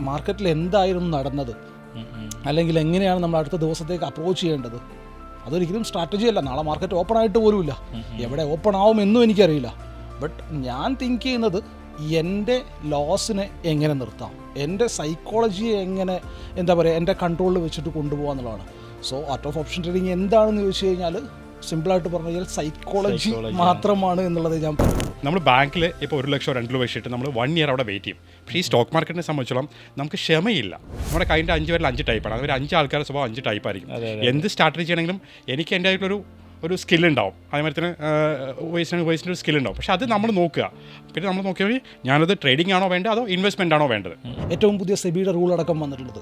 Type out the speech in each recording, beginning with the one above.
മാർക്കറ്റിൽ എന്തായിരുന്നു നടന്നത്? അല്ലെങ്കിൽ എങ്ങനെയാണ് നമ്മൾ അടുത്ത ദിവസത്തേക്ക് അപ്രോച്ച് ചെയ്യേണ്ടത്? അതൊരിക്കലും സ്ട്രാറ്റജി അല്ല. നാളെ മാർക്കറ്റ് ഓപ്പൺ ആയിട്ട് പോലുമില്ല. എവിടെ ഓപ്പൺ ആവും എന്നും എനിക്കറിയില്ല. ബട്ട് ഞാൻ തിങ്ക് ചെയ്യുന്നത് എന്റെ ലോസിനെ എങ്ങനെ നിർത്താം? എന്റെ സൈക്കോളജിയെ എങ്ങനെ എന്താ പറയുക എന്റെ കൺട്രോളിൽ വെച്ചിട്ട് കൊണ്ടുപോകാന്നുള്ളതാണ്. So art of option trading എന്താണെന്ന് ചോദിച്ചു കഴിഞ്ഞാൽ സിമ്പിളായിട്ട് പറഞ്ഞു കഴിഞ്ഞാൽ സൈക്കോളജി മാത്രമാണ് എന്നുള്ളത് ഞാൻ പറഞ്ഞു. നമ്മൾ ബാങ്കിൽ ഇപ്പോൾ ഒരു ലക്ഷം രണ്ട് ലക്ഷം വെച്ചിട്ട് നമ്മൾ വൺ ഇയർ അവിടെ വെയിറ്റ് ചെയ്യും. പക്ഷേ ഈ സ്റ്റോക്ക് മാർക്കറ്റിനെ സംബന്ധിച്ചോളം നമുക്ക് ക്ഷമയില്ല. നമ്മുടെ കയ്യിന്റെ അഞ്ച് പേരിൽ അഞ്ച് ടൈപ്പാണ് അവർ അഞ്ച് ആൾക്കാരുടെ സ്വഭാവം അഞ്ച് ടൈപ്പ് ആയിരിക്കും. എന്ത് സ്ട്രാറ്റജി ആണെങ്കിലും എനിക്ക് എന്റെ ആയിട്ടൊരു ഒരു സ്കിൽ ഉണ്ടാവും. അതേമാതിരി തന്നെ വോയിസിന് വോയിസിന്റെ ഒരു സ്കിൽ ഉണ്ടാവും. പക്ഷേ അത് നമ്മൾ നോക്കുക. പിന്നെ നമ്മൾ നോക്കിയാൽ ഞാനത് ട്രേഡിംഗ് ആണോ വേണ്ടത് അതോ ഇൻവെസ്റ്റ്മെന്റ് ആണോ വേണ്ടത്? ഏറ്റവും പുതിയ സെബിയുടെ റൂൾ അടക്കം വന്നിട്ടുള്ളത്.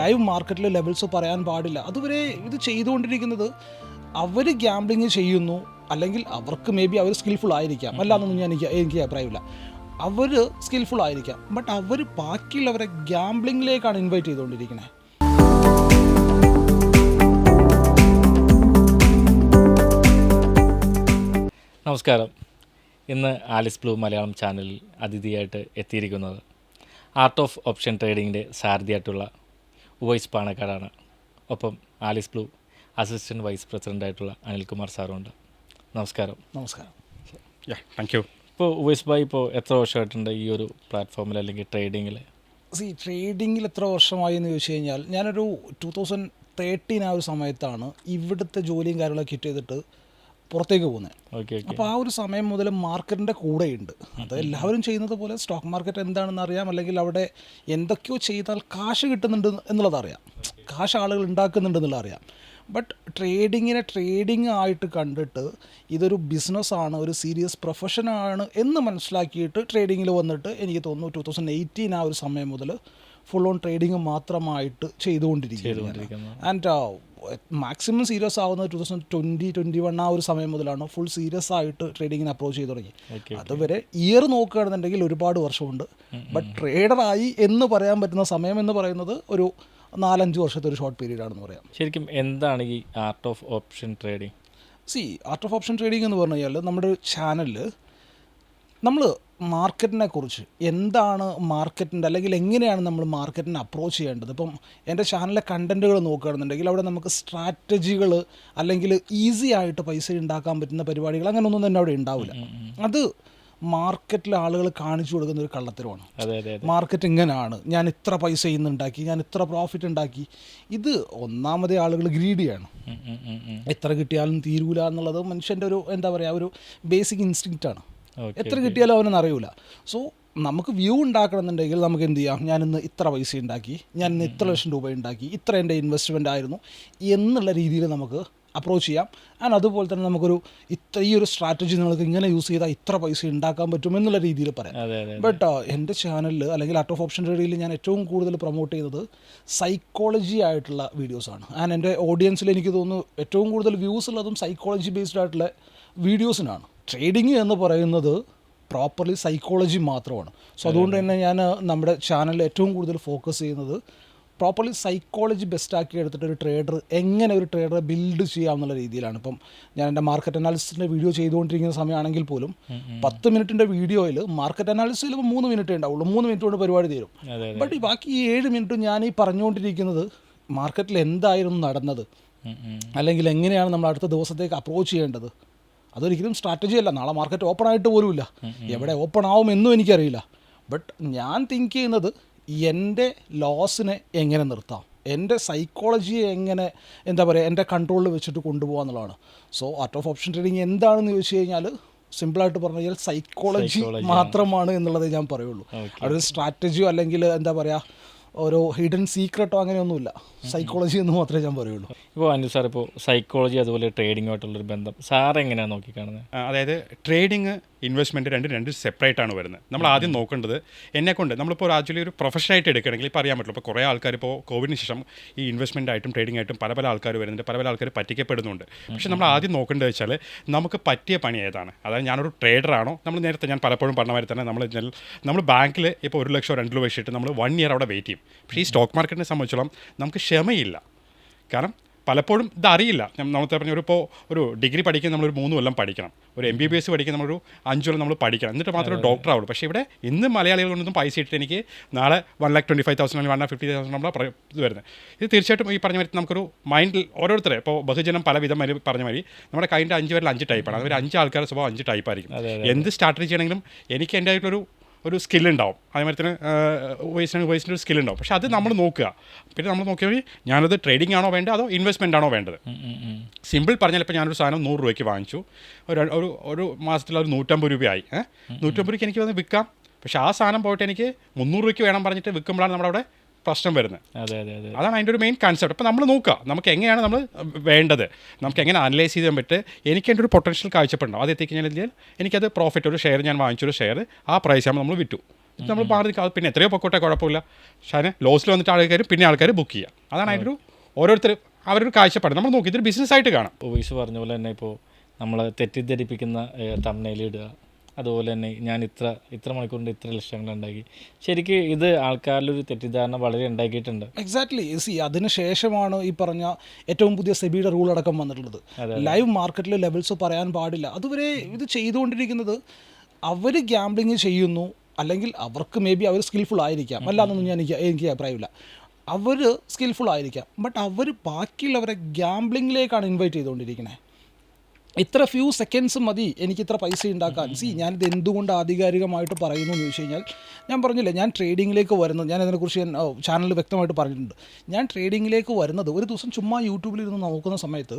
ലൈവ് മാർക്കറ്റിലെ ലെവൽസ് പറയാൻ പാടില്ല. അതുവരെ ഇത് ചെയ്തുകൊണ്ടിരിക്കുന്നത് അവർ ഗ്യാംബ്ലിങ് ചെയ്യുന്നു അല്ലെങ്കിൽ അവർക്ക് മേ ബി അവർ സ്കിൽഫുൾ ആയിരിക്കാം. അല്ലാന്നൊന്നും ഞാൻ എനിക്ക് എനിക്ക് അഭിപ്രായമില്ല. അവർ സ്കിൽഫുൾ ആയിരിക്കാം. ബട്ട് അവർ ബാക്കിയുള്ളവരെ ഗ്യാംബ്ലിങ്ങിലേക്കാണ് ഇൻവൈറ്റ് ചെയ്തുകൊണ്ടിരിക്കുന്നത് നമസ്കാരം. ഇന്ന് ആലിസ് ബ്ലൂ മലയാളം ചാനലിൽ അതിഥിയായിട്ട് എത്തിയിരിക്കുന്നത് ആർട്ട് ഓഫ് ഓപ്ഷൻ ട്രേഡിങ്ങിന്റെ സാരഥിയായിട്ടുള്ള വോയിസ് പാണക്കാടാണ്. ഒപ്പം ആലിസ് ബ്ലൂ അസിസ്റ്റന്റ് വൈസ് പ്രസിഡന്റായിട്ടുള്ള അനിൽകുമാർ സാറുണ്ട്. നമസ്കാരം. നമസ്കാരം. യാ താങ്ക് യു ഇപ്പോൾ ഉവൈസ് ഭായ് ഇപ്പോൾ എത്ര വർഷമായിട്ടുണ്ട് ഈ ഒരു പ്ലാറ്റ്ഫോമിൽ അല്ലെങ്കിൽ ട്രേഡിങ്ങിൽ സി ട്രേഡിങ്ങിൽ എത്ര വർഷമായി എന്ന് ചോദിച്ചു കഴിഞ്ഞാൽ ഞാനൊരു ടൂ തൗസൻഡ് തേർട്ടീൻ ആ ഒരു സമയത്താണ് ഇവിടുത്തെ ജോലിയും കാര്യങ്ങളൊക്കെ കിറ്റ് ചെയ്തിട്ട് പുറത്തേക്ക് പോകുന്നത് ഓക്കെ ഓക്കെ അപ്പോൾ ആ ഒരു സമയം മുതൽ മാർക്കറ്റിന്റെ കൂടെയുണ്ട്. അത് എല്ലാവരും ചെയ്യുന്നത് പോലെ സ്റ്റോക്ക് മാർക്കറ്റ് എന്താണെന്ന് അറിയാം അല്ലെങ്കിൽ അവിടെ എന്തൊക്കെയോ ചെയ്താൽ കാശ് കിട്ടുന്നുണ്ട് എന്നുള്ളത് അറിയാം. കാശ് ആളുകൾ ഉണ്ടാക്കുന്നുണ്ട് എന്നുള്ളത് അറിയാം. ബട്ട് ട്രേഡിങ്ങിനെ ട്രേഡിംഗ് ആയിട്ട് കണ്ടിട്ട് ഇതൊരു ബിസിനസ്സാണ് ഒരു സീരിയസ് പ്രൊഫഷനാണ് എന്ന് മനസ്സിലാക്കിയിട്ട് ട്രേഡിങ്ങിൽ വന്നിട്ട് എനിക്ക് തോന്നുന്നു ടു തൗസൻഡ് എയ്റ്റീൻ ആ ഒരു സമയം മുതൽ ഫുൾ ഓൺ ട്രേഡിങ് മാത്രമായിട്ട് ചെയ്തുകൊണ്ടിരിക്കുകയാണ്. ആൻഡ് മാക്സിമം സീരിയസ് ആവുന്നത് two thousand twenty twenty one ആ ഒരു സമയം മുതലാണ് ഫുൾ സീരിയസ് ആയിട്ട് ട്രേഡിങ്ങിന് അപ്രോച്ച് ചെയ്തു തുടങ്ങി. അതുവരെ ഇയർ നോക്കുകയാണെന്നുണ്ടെങ്കിൽ ഒരുപാട് വർഷമുണ്ട്. ബട്ട് ട്രേഡറായി എന്ന് പറയാൻ പറ്റുന്ന സമയം എന്ന് പറയുന്നത് ഒരു നാലഞ്ച് വർഷത്തെ ഒരു ഷോർട്ട് പീരീഡ് ആണെന്ന് പറയാം. ശരിക്കും എന്താണ് ഈ ആർട്ട് ഓഫ് ഓപ്ഷൻ ട്രേഡിങ് സി ആർട്ട് ഓഫ് ഓപ്ഷൻ ട്രേഡിംഗ് എന്ന് പറഞ്ഞു കഴിഞ്ഞാൽ നമ്മുടെ ചാനലിൽ നമ്മൾ മാർക്കറ്റിനെ കുറിച്ച് എന്താണ് മാർക്കറ്റിന്റെ അല്ലെങ്കിൽ എങ്ങനെയാണ് നമ്മൾ മാർക്കറ്റിനെ അപ്രോച്ച് ചെയ്യേണ്ടത്? ഇപ്പം എന്റെ ചാനലിലെ കണ്ടന്റുകൾ നോക്കുകയാണെന്നുണ്ടെങ്കിൽ അവിടെ നമുക്ക് സ്ട്രാറ്റജികൾ അല്ലെങ്കിൽ ഈസി ആയിട്ട് പൈസ ഉണ്ടാക്കാൻ പറ്റുന്ന പരിപാടികൾ അങ്ങനെയൊന്നും തന്നെ അവിടെ ഉണ്ടാവില്ല. അത് മാർക്കറ്റിലെ ആളുകൾ കാണിച്ചു കൊടുക്കുന്ന ഒരു കള്ളത്തരമാണ്. മാർക്കറ്റ് ഇങ്ങനെയാണ് ഞാൻ ഇത്ര പൈസ ഇന്ന് ഉണ്ടാക്കി ഞാൻ ഇത്ര പ്രോഫിറ്റ് ഉണ്ടാക്കി. ഇത് ഒന്നാമതേ ആളുകൾ ഗ്രീഡിയാണ്. എത്ര കിട്ടിയാലും തീരൂല എന്നുള്ളത് മനുഷ്യന്റെ ഒരു എന്താ പറയുക ഒരു ബേസിക് ഇൻസ്റ്റിങ്റ്റ് ആണ്. എത്ര കിട്ടിയാലും അവനൊന്നും അറിയൂല. സോ നമുക്ക് വ്യൂ ഉണ്ടാക്കണമെന്നുണ്ടെങ്കിൽ നമുക്ക് എന്ത് ചെയ്യാം? ഞാൻ ഇന്ന് ഇത്ര പൈസ ഉണ്ടാക്കി ഞാൻ ഇന്ന് ഇത്ര ലക്ഷം രൂപ ഉണ്ടാക്കി ഇത്ര എന്റെ ഇൻവെസ്റ്റ്മെന്റ് ആയിരുന്നു എന്നുള്ള രീതിയിൽ നമുക്ക് അപ്രോച്ച് ചെയ്യാം. ആൻഡ് അതുപോലെ തന്നെ നമുക്കൊരു ഇത്ര ഈ ഒരു സ്ട്രാറ്റജി നിങ്ങൾക്ക് ഇങ്ങനെ യൂസ് ചെയ്താൽ ഇത്ര പൈസ ഉണ്ടാക്കാൻ പറ്റും എന്നുള്ള രീതിയിൽ പറയാം. ബട്ട് എന്റെ ചാനലിൽ അല്ലെങ്കിൽ ആർട്ട് ഓഫ് ഓപ്ഷൻ റേഡിയോയിൽ ഞാൻ ഏറ്റവും കൂടുതൽ പ്രൊമോട്ട് ചെയ്തത് സൈക്കോളജി ആയിട്ടുള്ള വീഡിയോസാണ് ആൻഡ് എന്റെ ഓഡിയൻസിൽ എനിക്ക് തോന്നുന്നു ഏറ്റവും കൂടുതൽ വ്യൂസ് ഉള്ളതും സൈക്കോളജി ബേസ്ഡ് ആയിട്ടുള്ള വീഡിയോസിനാണ് ട്രേഡിങ് എന്ന് പറയുന്നത് പ്രോപ്പർലി സൈക്കോളജി മാത്രമാണ്. സോ അതുകൊണ്ട് തന്നെ ഞാൻ നമ്മുടെ ചാനലിൽ ഏറ്റവും കൂടുതൽ ഫോക്കസ് ചെയ്യുന്നത് പ്രോപ്പർലി സൈക്കോളജി ബെസ്റ്റാക്കി എടുത്തിട്ട് ഒരു ട്രേഡർ എങ്ങനെ ഒരു ട്രേഡറെ ബിൽഡ് ചെയ്യാമെന്നുള്ള രീതിയിലാണ്. ഇപ്പം ഞാൻ എന്റെ മാർക്കറ്റ് അനാലിസിന്റെ വീഡിയോ ചെയ്തുകൊണ്ടിരിക്കുന്ന സമയമാണെങ്കിൽ പോലും പത്ത് മിനിറ്റിന്റെ വീഡിയോയിൽ മാർക്കറ്റ് അനാലിസിൽ ഇപ്പോൾ മൂന്ന് മിനിറ്റ് ഉണ്ടാവുള്ളൂ. മൂന്ന് മിനിറ്റ് കൊണ്ട് പരിപാടി തീരും. ബട്ട് ഈ ബാക്കി ഈ ഏഴ് മിനിറ്റും ഞാൻ ഈ പറഞ്ഞുകൊണ്ടിരിക്കുന്നത് മാർക്കറ്റിൽ എന്തായിരുന്നു നടന്നത്. അല്ലെങ്കിൽ എങ്ങനെയാണ് നമ്മൾ അടുത്ത ദിവസത്തേക്ക് അപ്രോച്ച് ചെയ്യേണ്ടത്? അതൊരിക്കലും സ്ട്രാറ്റജി അല്ല. നാളെ മാർക്കറ്റ് ഓപ്പൺ ആയിട്ട് പോലുമില്ല. എവിടെ ഓപ്പൺ ആവും എന്നും എനിക്കറിയില്ല. ബട്ട് ഞാൻ തിങ്ക് ചെയ്യുന്നത് എന്റെ ലോസിനെ എങ്ങനെ നിർത്താം? എന്റെ സൈക്കോളജിയെ എങ്ങനെ എന്താ പറയുക എന്റെ കൺട്രോളിൽ വെച്ചിട്ട് കൊണ്ടുപോകുക എന്നുള്ളതാണ്. So art of option trading എന്താണെന്ന് ചോദിച്ചു കഴിഞ്ഞാൽ സിമ്പിളായിട്ട് പറഞ്ഞു കഴിഞ്ഞാൽ സൈക്കോളജി മാത്രമാണ് എന്നുള്ളത് ഞാൻ പറയുള്ളൂ. അവിടെ സ്ട്രാറ്റജിയോ അല്ലെങ്കിൽ എന്താ പറയുക ഓരോ ഹിഡൻ സീക്രട്ടോ അങ്ങനെയൊന്നുമില്ല. സൈക്കോളജി എന്ന് മാത്രമേ ഞാൻ പറയുള്ളൂ. ഇപ്പോൾ അനിൽ സാർ ഇപ്പോൾ സൈക്കോളജി അതുപോലെ ട്രേഡിങ്ങുമായിട്ടുള്ളൊരു ബന്ധം. സാർ എങ്ങനെയാണ് നോക്കിക്കാണുന്നത് കാണുന്നത് അതായത് ട്രേഡിങ് ഇൻവെസ്റ്റ്മെന്റ് രണ്ട് രണ്ട് സെപ്പറേറ്റ് ആണ് വരുന്നത്. നമ്മൾ ആദ്യം നോക്കേണ്ടത് എന്നെ കൊണ്ട് നമ്മളിപ്പോൾ ആക്ച്വലി ഒരു പ്രൊഫഷനായിട്ട് എടുക്കണമെങ്കിൽ ഇപ്പോൾ അറിയാൻ പറ്റുള്ളൂ. ഇപ്പോൾ കുറേ ആൾക്കാർ ഇപ്പോൾ കോവിഡിന് ശേഷം ഈ ഇൻവെസ്റ്റ്മെന്റ് ആയിട്ടും ട്രേഡിംഗ് ആയിട്ടും പല പല ആൾക്കാർ വരുന്നുണ്ട്. പല പല ആൾക്കാർ പറ്റിക്കപ്പെടുന്നുണ്ട്. പക്ഷേ നമ്മൾ ആദ്യം നോക്കേണ്ടത് വെച്ചാൽ നമുക്ക് പറ്റിയ പണി ഏതാണ്? അതായത് ഞാനൊരു ട്രേഡറാണോ നമ്മൾ നേരത്തെ ഞാൻ പലപ്പോഴും പറഞ്ഞ മാതിരി തന്നെ നമ്മൾ നമ്മൾ ബാങ്കിൽ ഇപ്പോൾ ഒരു ലക്ഷം രണ്ട് ലക്ഷം വെച്ചിട്ട് നമ്മൾ വൺ ഇയർ അവിടെ വെയിറ്റ് ചെയ്യും. പക്ഷേ ഈ സ്റ്റോക്ക് മാർക്കറ്റിനെ സംബന്ധിച്ചോളം നമുക്ക് ക്ഷമയില്ല. കാരണം പലപ്പോഴും ഇതറിയില്ല. അറിയില്ല നമ്മൾ പറഞ്ഞ ഒരു ഇപ്പോൾ ഒരു ഡിഗ്രി പഠിക്കാൻ നമ്മളൊരു മൂന്ന് കൊല്ലം പഠിക്കണം. ഒരു എം ബി ബി എസ് പഠിക്കാൻ നമ്മളൊരു അഞ്ച് കൊല്ലം നമ്മൾ പഠിക്കണം. എന്നിട്ട് മാത്രമേ ഡോക്ടർ ആവുള്ളൂ. പക്ഷേ ഇവിടെ ഇന്ന് മലയാളികൾ കൊണ്ടൊന്നും പൈസ ഇട്ടിട്ട് എനിക്ക് നാളെ one lakh twenty five thousand അല്ലെങ്കിൽ വൺ ലാക്ക് ഫിഫ്റ്റി തൗസൻഡ് നമ്മളെ ഇത് വരുന്നത്. ഇത് തീർച്ചയായിട്ടും ഈ പറഞ്ഞ മാതിരി നമുക്കൊരു മൈൻഡിൽ ഓരോരുത്തരെ ഇപ്പോൾ ബഹുജനം പല വിധം പറഞ്ഞ മാതിരി നമ്മുടെ കൈന്റെ അഞ്ച് പേരിൽ അഞ്ച് ടൈപ്പാണ് അതൊരു അഞ്ച് ആൾക്കാരുടെ സ്വഭാവം അഞ്ച് ടൈപ്പായിരിക്കും എന്ത് സ്ട്രാറ്റജി ആണെങ്കിലും എനിക്ക് എന്റെ ആയിട്ടുള്ളൊരു ഒരു സ്കില്ലുണ്ടാവും അതേമാതിരി തന്നെ വോയിസിന് വോയിസിന്റെ ഒരു സ്കില്ലുണ്ടാവും പക്ഷേ അത് നമ്മൾ നോക്കുക. പിന്നെ നമ്മൾ നോക്കിയാൽ ഞാനത് ട്രേഡിംഗ് ആണോ വേണ്ടത് അതോ ഇൻവെസ്റ്റ്മെന്റ് ആണോ വേണ്ടത്. സിമ്പിൾ പറഞ്ഞാൽ ഇപ്പോൾ ഞാനൊരു സാധനം നൂറ് രൂപയ്ക്ക് വാങ്ങിച്ചു. ഒരു ഒരു ഒരു മാസത്തിൽ ഒരു നൂറ്റമ്പത് രൂപയായി. ഏഹ് നൂറ്റമ്പത് രൂപയ്ക്ക് എനിക്ക് വന്ന് വിൽക്കാം. പക്ഷേ ആ സാധനം പോയിട്ട് എനിക്ക് മുന്നൂറ് രൂപയ്ക്ക് വേണം പറഞ്ഞിട്ട് വിൽക്കുമ്പോഴാണ് നമ്മുടെ അവിടെ പ്രശ്നം വരുന്നത്. അതെ അതെ അതെ. അതാണ് അതിന്റെ ഒരു മെയിൻ കൺസെപ്റ്റ് അപ്പോൾ നമ്മൾ നോക്കുക നമുക്ക് എങ്ങനെയാണ് നമ്മൾ വേണ്ടത്? നമുക്ക് എങ്ങനെ അനലൈസ് ചെയ്യാൻ പറ്റും? എനിക്ക് എന്റെ ഒരു പൊട്ടൻഷ്യൽ കാഴ്ചപ്പെടണം അത് എത്തിക്കഴിഞ്ഞാൽ എനിക്കത് പ്രോഫിറ്റ് ഒരു ഷെയർ ഞാൻ വാങ്ങിച്ചൊരു ഷെയർ ആ പ്രൈസ് ആകുമ്പോൾ നമ്മൾ വിറ്റു. നമ്മൾ മാറി പിന്നെ എത്രയോ പൊക്കോട്ടെ കുഴപ്പമില്ല. പക്ഷേ ലോസിൽ വന്നിട്ട് ആൾക്കാർ പിന്നെ ആൾക്കാർ ബുക്ക് ചെയ്യുക അതാണ് അതിന്റെ ഒരു ഓരോരുത്തർ അവരൊരു കാഴ്ചപ്പാട്. നമ്മൾ നോക്കി ഇതൊരു ബിസിനസ് ആയിട്ട് കാണാം. ഉപേഷ് പറഞ്ഞ പോലെ തന്നെ ഇപ്പോൾ നമ്മൾ തെറ്റിദ്ധരിപ്പിക്കുന്ന തമ്മിലിടുക ഇടുക. അതുപോലെ തന്നെ ഞാൻ ഇത്ര ഇത്ര മണിക്കൂറിന്റെ ഇത്ര ലക്ഷങ്ങൾ ഉണ്ടാക്കി. ശരിക്കും ഇത് ആൾക്കാരിലൊരു തെറ്റിദ്ധാരണ വളരെ ഉണ്ടാക്കിയിട്ടുണ്ട്. എക്സാക്ട്ലി സി അതിന് ശേഷമാണ് ഈ പറഞ്ഞ ഏറ്റവും പുതിയ സെബിയുടെ റൂൾ അടക്കം വന്നിട്ടുള്ളത്. ലൈവ് മാർക്കറ്റിലെ ലെവൽസ് പറയാൻ പാടില്ല. അതുവരെ ഇത് ചെയ്തുകൊണ്ടിരിക്കുന്നത് അവർ ഗ്യാംബ്ലിങ് ചെയ്യുന്നു അല്ലെങ്കിൽ അവർക്ക് മേ ബി അവർ സ്കിൽഫുൾ ആയിരിക്കാം. അല്ലാന്നൊന്നും ഞാൻ എനിക്ക് എനിക്ക് അഭിപ്രായമില്ല. അവർ സ്കിൽഫുൾ ആയിരിക്കാം. ബട്ട് അവർ ബാക്കിയുള്ളവരെ ഗ്യാംബ്ലിങ്ങിലേക്കാണ് ഇൻവൈറ്റ് ചെയ്തുകൊണ്ടിരിക്കുന്നത് ഇത്ര ഫ്യൂ സെക്കൻഡ്സ് മതി എനിക്ക് ഇത്ര പൈസ ഉണ്ടാക്കാൻ സി ഞാനിത് എന്തുകൊണ്ട് ആധികാരികമായിട്ട് പറയുന്നു എന്ന് ചോദിച്ചു കഴിഞ്ഞാൽ ഞാൻ പറഞ്ഞില്ലേ ഞാൻ ട്രേഡിങ്ങിലേക്ക് വരുന്നത് ഞാൻ അതിനെക്കുറിച്ച് ഞാൻ ചാനലിൽ വ്യക്തമായിട്ട് പറഞ്ഞിട്ടുണ്ട്. ഞാൻ ട്രേഡിങ്ങിലേക്ക് വരുന്നത് ഒരു ദിവസം ചുമ്മാ യൂട്യൂബിൽ ഇരുന്ന് നോക്കുന്ന സമയത്ത്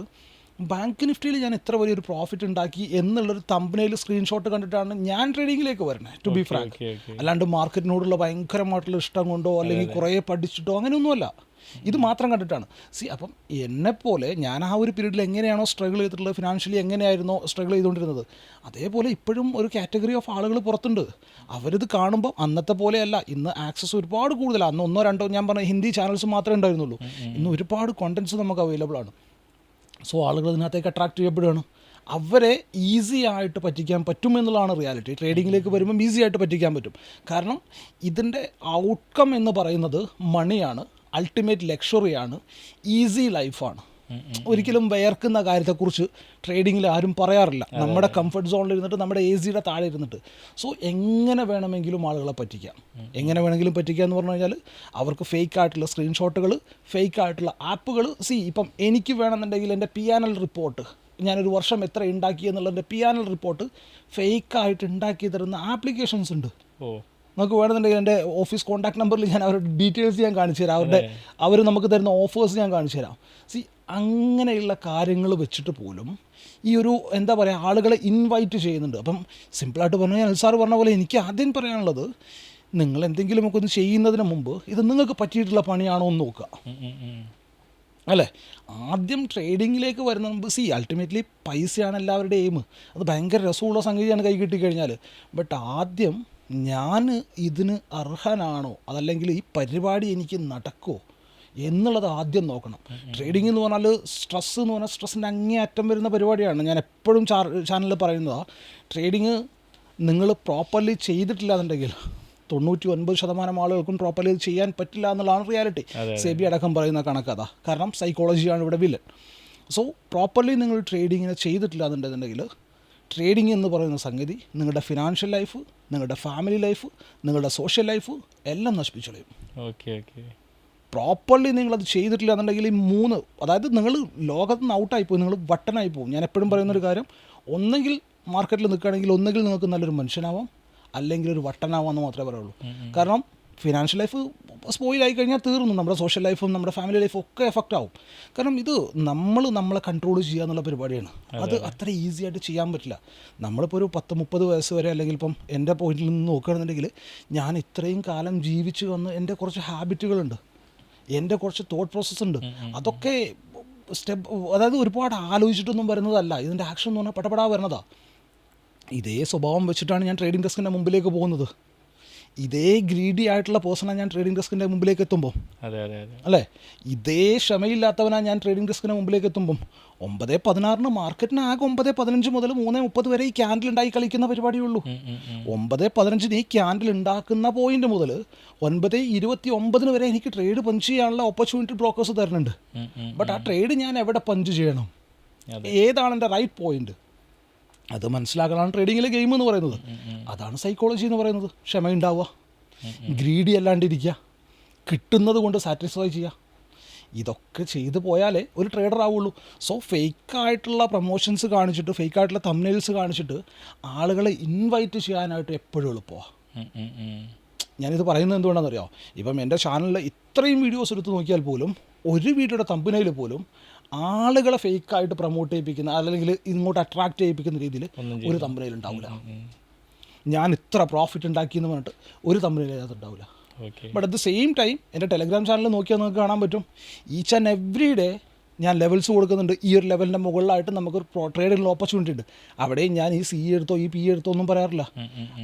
ബാങ്ക് നിഫ്റ്റിയിൽ ഞാൻ ഇത്ര വലിയൊരു പ്രോഫിറ്റ് ഉണ്ടാക്കി എന്നുള്ളൊരു തമ്പനയിൽ സ്ക്രീൻഷോട്ട് കണ്ടിട്ടാണ് ഞാൻ ട്രേഡിങ്ങിലേക്ക് വരുന്നത് ടു ബി ഫ്രാങ്ക് അല്ലാണ്ട് മാർക്കറ്റിനോടുള്ള ഭയങ്കരമായിട്ടുള്ള ഇഷ്ടം കൊണ്ടോ അല്ലെങ്കിൽ കുറേ പഠിച്ചിട്ടോ അങ്ങനെയൊന്നുമല്ല. ഇത് മാത്രം കണ്ടിട്ടാണ്. സി അപ്പം എന്നെപ്പോലെ ഞാൻ ആ ഒരു പീരീഡിൽ എങ്ങനെയാണോ സ്ട്രഗിൾ ചെയ്തിട്ടുള്ളത് ഫിനാൻഷ്യലി എങ്ങനെയായിരുന്നോ സ്ട്രഗിൾ ചെയ്തുകൊണ്ടിരുന്നത് അതേപോലെ ഇപ്പോഴും ഒരു കാറ്റഗറി ഓഫ് ആളുകൾ പുറത്തുണ്ട്. അവരിത് കാണുമ്പോൾ അന്നത്തെ പോലെയല്ല. ഇന്ന് ആക്സസ് ഒരുപാട് കൂടുതലാണ് അന്ന് ഒന്നോ രണ്ടോ ഞാൻ പറഞ്ഞ ഹിന്ദി ചാനൽസ് മാത്രമേ ഉണ്ടായിരുന്നുള്ളൂ. ഇന്ന് ഒരുപാട് കോണ്ടൻസ് നമുക്ക് അവൈലബിൾ ആണ്. സോ ആളുകൾ ഇതിനകത്തേക്ക് അട്രാക്ട് ചെയ്യപ്പെടുകയാണ്. അവരെ ഈസി ആയിട്ട് പറ്റിക്കാൻ പറ്റും എന്നുള്ളതാണ് റിയാലിറ്റി ട്രേഡിങ്ങിലേക്ക് വരുമ്പം ഈസി ആയിട്ട് പറ്റിക്കാൻ പറ്റും. കാരണം ഇതിന്റെ ഔട്ട്കം എന്ന് പറയുന്നത് മണിയാണ് അൾട്ടിമേറ്റ് ലക്ഷറിയാണ് ഈസി ലൈഫാണ് ഒരിക്കലും വിയർക്കുന്ന കാര്യത്തെക്കുറിച്ച് ട്രേഡിങ്ങിൽ ആരും പറയാറില്ല. നമ്മുടെ കംഫർട്ട് സോണിൽ ഇരുന്നിട്ട് നമ്മുടെ എ സിയുടെ താഴെ ഇരുന്നിട്ട്. സോ എങ്ങനെ വേണമെങ്കിലും ആളുകളെ പറ്റിക്കാം. എങ്ങനെ വേണമെങ്കിലും പറ്റിക്കുക എന്ന് പറഞ്ഞു കഴിഞ്ഞാൽ അവർക്ക് ഫേക്ക് ആയിട്ടുള്ള സ്ക്രീൻഷോട്ടുകൾ ഫേക്ക് ആയിട്ടുള്ള ആപ്പുകൾ സി ഇപ്പം എനിക്ക് വേണമെന്നുണ്ടെങ്കിൽ എന്റെ പി ആൻ എൽ റിപ്പോർട്ട് ഞാനൊരു വർഷം എത്ര ഉണ്ടാക്കി എന്നുള്ളതിന്റെ പി ആൻ എൽ റിപ്പോർട്ട് ഫേക്കായിട്ട് ഉണ്ടാക്കി തരുന്ന ആപ്ലിക്കേഷൻസ് ഉണ്ട്. ഓ. നമുക്ക് വേണമെന്നുണ്ടെങ്കിൽ എന്റെ ഓഫീസ് കോൺടാക്ട് നമ്പറിൽ ഞാൻ അവരുടെ ഡീറ്റെയിൽസ് ഞാൻ കാണിച്ചു തരാം. അവരുടെ അവർ നമുക്ക് തരുന്ന ഓഫേഴ്സ് ഞാൻ കാണിച്ചു തരാം. സി അങ്ങനെയുള്ള കാര്യങ്ങൾ വെച്ചിട്ട് പോലും ഈ ഒരു എന്താ പറയുക ആളുകളെ ഇൻവൈറ്റ് ചെയ്യുന്നുണ്ട്. അപ്പം സിമ്പിളായിട്ട് പറഞ്ഞാൽ അൽസാർ പറഞ്ഞ പോലെ എനിക്ക് ആദ്യം പറയാനുള്ളത് നിങ്ങൾ എന്തെങ്കിലുമൊക്കെ ഒന്ന് ചെയ്യുന്നതിന് മുമ്പ് ഇത് നിങ്ങൾക്ക് പറ്റിയിട്ടുള്ള പണിയാണോ എന്ന് നോക്കുക. അല്ലേ? ആദ്യം ട്രേഡിങ്ങിലേക്ക് വരുന്ന മുമ്പ് സി അൾട്ടിമേറ്റ്ലി പൈസയാണ് എല്ലാവരുടെയും എയിം അത് ഭയങ്കര രസമുള്ള സംഗതിയാണ് കൈ കിട്ടിക്കഴിഞ്ഞാൽ ബട്ട് ആദ്യം ഞാൻ ഇതിന് അർഹനാണോ? അതല്ലെങ്കിൽ ഈ പരിപാടി എനിക്ക് നടക്കുമോ എന്നുള്ളത് ആദ്യം നോക്കണം. ട്രേഡിംഗ് എന്ന് പറഞ്ഞാൽ സ്ട്രെസ് എന്ന് പറഞ്ഞാൽ സ്ട്രെസ്സിന്റെ അങ്ങേയറ്റം വരുന്ന പരിപാടിയാണ്. ഞാൻ എപ്പോഴും ചാനലിൽ പറയുന്നതാണ് ട്രേഡിങ് നിങ്ങൾ പ്രോപ്പർലി ചെയ്തിട്ടില്ല എന്നുണ്ടെങ്കിൽ തൊണ്ണൂറ്റി ഒൻപത് ശതമാനം ആളുകൾക്കും പ്രോപ്പർലി ഇത് ചെയ്യാൻ പറ്റില്ല എന്നുള്ളതാണ് റിയാലിറ്റി സെബി അടക്കം പറയുന്ന കണക്കതാ കാരണം സൈക്കോളജിയാണ് ഇവിടെ വില്ലൻ സോ പ്രോപ്പർലി നിങ്ങൾ ട്രേഡിങ്ങിനെ ചെയ്തിട്ടില്ല എന്നുണ്ടെന്നുണ്ടെങ്കിൽ ട്രേഡിംഗ് എന്ന് പറയുന്ന സംഗതി നിങ്ങളുടെ ഫിനാൻഷ്യൽ ലൈഫ് നിങ്ങളുടെ ഫാമിലി ലൈഫ് നിങ്ങളുടെ സോഷ്യൽ ലൈഫ് എല്ലാം നശിപ്പിച്ചു കളയും. Okay okay. പ്രോപ്പർലി നിങ്ങളത് ചെയ്തിട്ടില്ല എന്നുണ്ടെങ്കിൽ ഈ മൂന്ന് അതായത് നിങ്ങൾ ലോകത്ത് നിന്ന് ഔട്ടായി പോകും നിങ്ങൾ വട്ടനായി പോകും ഞാൻ എപ്പോഴും പറയുന്നൊരു കാര്യം ഒന്നെങ്കിൽ മാർക്കറ്റിൽ നിൽക്കുകയാണെങ്കിൽ ഒന്നെങ്കിൽ നിങ്ങൾക്ക് നല്ലൊരു മനുഷ്യനാവാം അല്ലെങ്കിൽ ഒരു വട്ടനാവാമെന്ന് മാത്രമേ പറയുള്ളൂ. കാരണം ഫിനാൻഷ്യൽ ലൈഫ് സ്പോയിലായി കഴിഞ്ഞാൽ തീർന്നു. നമ്മുടെ സോഷ്യൽ ലൈഫും നമ്മുടെ ഫാമിലി ലൈഫും ഒക്കെ എഫക്റ്റ് ആവും. കാരണം ഇത് നമ്മൾ നമ്മളെ കൺട്രോൾ ചെയ്യുക എന്നുള്ള പരിപാടിയാണ്. അത് അത്ര ഈസി ആയിട്ട് ചെയ്യാൻ പറ്റില്ല. നമ്മളിപ്പോൾ ഒരു പത്ത് മുപ്പത് വയസ്സ് വരെ അല്ലെങ്കിൽ ഇപ്പം എന്റെ പോയിന്റിൽ നിന്ന് നോക്കുകയാണെന്നുണ്ടെങ്കിൽ ഞാൻ ഇത്രയും കാലം ജീവിച്ചു വന്ന് എന്റെ കുറച്ച് ഹാബിറ്റുകളുണ്ട് എന്റെ കുറച്ച് തോട്ട് പ്രോസസ്സ് ഉണ്ട്. അതൊക്കെ സ്റ്റെപ്പ് അതായത് ഒരുപാട് ആലോചിച്ചിട്ടൊന്നും വരുന്നതല്ല. ഇതിന്റെ ആക്ഷൻ എന്ന് പറഞ്ഞാൽ പടപടാ വരുന്നതാണ് ഇതേ സ്വഭാവം വെച്ചിട്ടാണ് ഞാൻ ട്രേഡിംഗ് ഡെസ്കിന്റെ മുമ്പിലേക്ക് പോകുന്നത്. ഇതേ ഗ്രീഡി ആയിട്ടുള്ള പേഴ്സണാണ് ഞാൻ ട്രേഡിംഗ് ഡെസ്കിന്റെ മുമ്പിലേക്ക് എത്തുമ്പോൾ അതെ അതെ അതെ. അല്ലേ? ഇതേ ക്ഷമയില്ലാത്തവനാണ് ഞാൻ ട്രേഡിംഗ് ഡെസ്കിന്റെ മുമ്പിലേക്ക് എത്തുമ്പം. ഒമ്പത് പതിനാറിന് മാർക്കറ്റിന് ആകെ ഒമ്പത് പതിനഞ്ച് മുതൽ മൂന്ന് മുപ്പത് വരെ ഈ ക്യാൻഡിൽ ഉണ്ടായി കളിക്കുന്ന പരിപാടിയുള്ളൂ. ഒമ്പത് പതിനഞ്ചിന് ഈ ക്യാൻഡിൽ ഉണ്ടാക്കുന്ന പോയിന്റ് മുതൽ ഒൻപത് ഇരുപത്തി ഒമ്പതിന് വരെ എനിക്ക് ട്രേഡ് പഞ്ച് ചെയ്യാനുള്ള ഓപ്പർച്യൂണിറ്റി ബ്രോക്കേഴ്സ് തരുന്നുണ്ട്. ബട്ട് ആ ട്രേഡ് ഞാൻ എവിടെ പഞ്ച് ചെയ്യണം? ഏതാണ് എന്റെ റൈറ്റ് പോയിന്റ് അത് മനസ്സിലാക്കാനാണ് ട്രേഡിങ്ങിലെ ഗെയിം എന്ന് പറയുന്നത്. അതാണ് സൈക്കോളജി എന്ന് പറയുന്നത്. ക്ഷമ ഉണ്ടാവുക ഗ്രീഡി അല്ലാണ്ടിരിക്കുക. കിട്ടുന്നത് കൊണ്ട് സാറ്റിസ്ഫൈ ചെയ്യുക. ഇതൊക്കെ ചെയ്തു പോയാലേ ഒരു ട്രേഡർ ആവുള്ളൂ. സോ ഫേക്കായിട്ടുള്ള പ്രൊമോഷൻസ് കാണിച്ചിട്ട് ഫേക്കായിട്ടുള്ള തമ്നെയിൽസ് കാണിച്ചിട്ട് ആളുകളെ ഇൻവൈറ്റ് ചെയ്യാനായിട്ട് എപ്പോഴും എളുപ്പമാണ്. ഞാനിത് പറയുന്നത് എന്തുകൊണ്ടാണെന്നറിയോ? ഇപ്പം എന്റെ ചാനലിൽ ഇത്രയും വീഡിയോസ് എടുത്ത് നോക്കിയാൽ പോലും ഒരു വീഡിയോയുടെ തമ്പിനയിൽ പോലും ആളുകളെ ഫേക്കായിട്ട് പ്രൊമോട്ട് ചെയ്യിപ്പിക്കുന്ന അല്ലെങ്കിൽ ഇങ്ങോട്ട് അട്രാക്റ്റ് ചെയ്യിപ്പിക്കുന്ന രീതിയിൽ ഒരു തമ്പനയിൽ ഉണ്ടാവില്ല. ഞാൻ ഇത്ര പ്രോഫിറ്റ് ഉണ്ടാക്കിയെന്ന് പറഞ്ഞിട്ട് ഒരു തമ്പനയിൽ അതിനകത്ത് ഉണ്ടാവില്ല. But at the same time എന്റെ ടെലിഗ്രാം ചാനൽ നോക്കിയാൽ നിങ്ങൾക്ക് കാണാൻ പറ്റും. ഈച്ച് ആൻഡ് എവറി ഡേ ഞാൻ ലെവൽസ് കൊടുക്കുന്നുണ്ട്. ഈ ഒരു ലെവലിന്റെ മുകളിലായിട്ട് നമുക്കൊരു പ്രോ ട്രേഡിനുള്ള ഓപ്പർച്യൂണിറ്റി ഉണ്ട്. അവിടെയും ഞാൻ ഈ സി എടുത്തോ ഈ പി എടുത്തോ ഒന്നും പറയാറില്ല.